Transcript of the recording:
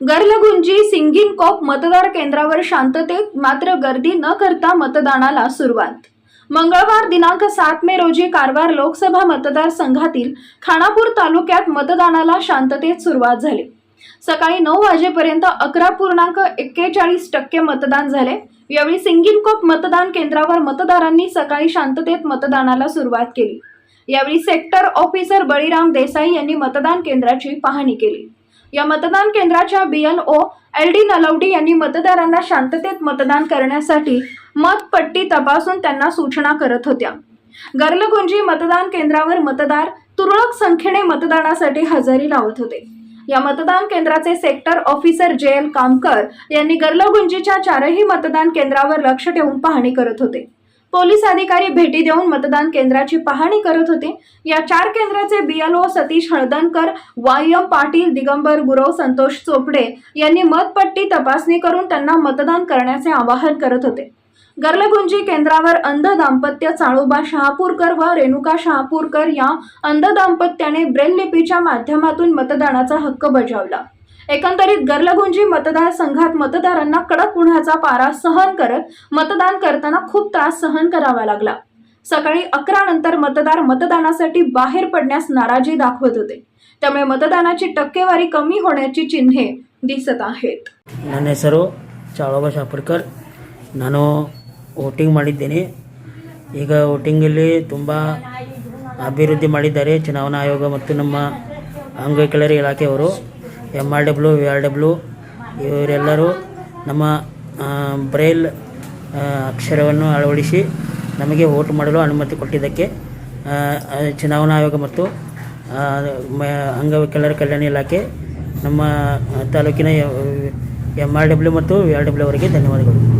गर्लगुंजी सिंगिनकॉप मतदार केंद्रावर शांततेत मात्र गर्दी न करता मतदानाला सुरुवात. मंगळवार दिनांक सात मे रोजी कारवार लोकसभा मतदारसंघातील खानापूर तालुक्यात मतदानाला शांततेत सुरुवात झाली. सकाळी नऊ वाजेपर्यंत अकरा पूर्णांक एक्केचाळीस टक्के मतदान झाले. यावेळी सिंगिनकॉप मतदान केंद्रावर मतदारांनी सकाळी शांततेत मतदानाला सुरुवात केली. यावेळी सेक्टर ऑफिसर बळीराम देसाई यांनी मतदान केंद्राची पाहणी केली. या मतदान केंद्राच्या बीएलओ एल डी नलवडी यांनी मतदारांना शांततेत मतदान करण्यासाठी मतपट्टी तपासून त्यांना सूचना करत होत्या. गर्लगुंजी मतदान केंद्रावर मतदार तुरळक संख्येने मतदानासाठी हजेरी लावत होते. या मतदान केंद्राचे sector officer J L Kamkar यांनी गर्लगुंजीच्या चारही मतदान केंद्रावर लक्ष ठेवून पाहणी करत होते. पोलीस अधिकारी भेटी देऊन मतदान केंद्राची पाहणी करत होते. या चार केंद्राचे BLO Satish Haldankar Y M Patil Digambar Gurav Santosh Chopde यांनी मतपट्टी तपासणी करून त्यांना मतदान करण्याचे आवाहन करत होते. गर्लगुंजी केंद्रावर अंध दाम्पत्य चाळोबा शहापूरकर व रेणुका शहापूरकर या अंध दाम्पत्याने ब्रेल लिपीच्या माध्यमातून मतदानाचा हक्क बजावला. एकंदरीत गर्लगुंजी मतदारसंघात मतदारांना कडक उन्हाचा पारा सहन करत मतदान करताना खूप त्रास सहन करावा लागला सकाळी अकरा नंतर मतदार मतदानासाठी बाहेर पडण्यास नाराजी दाखवत होते त्यामुळे मतदानाची टक्केवारी कमी होण्याची चिन्हे दिसत आहेत ನನ್ನ ಹೆಸರು ಚಾಳೋಬ ಶಾಪರ್ಕರ್ ನಾನು ವೋಟಿಂಗ್ ಮಾಡಿದ್ದೇನೆ ಈಗ ವೋಟಿಂಗಲ್ಲಿ ತುಂಬ ಅಭಿವೃದ್ಧಿ ಮಾಡಿದ್ದಾರೆ ಚುನಾವಣಾ ಆಯೋಗ ಮತ್ತು ನಮ್ಮ ಅಂಗವಿಕಲರ ಇಲಾಖೆಯವರು M R W V R W ಇವರೆಲ್ಲರೂ ನಮ್ಮ ಬ್ರೈಲ್ ಅಕ್ಷರವನ್ನು ಅಳವಡಿಸಿ ನಮಗೆ ವೋಟ್ ಮಾಡಲು ಅನುಮತಿ ಕೊಟ್ಟಿದ್ದಕ್ಕೆ ಚುನಾವಣಾ ಆಯೋಗ ಮತ್ತು ಅಂಗವಿಕಲರ ಕಲ್ಯಾಣ ಇಲಾಖೆ ನಮ್ಮ ತಾಲೂಕಿನ ಎಂ ಆರ್ ಡಬ್ಲ್ಯೂ ಮತ್ತು ವಿ ಆರ್ ಡಬ್ಲ್ಯೂ ಅವರಿಗೆ ಧನ್ಯವಾದಗಳು.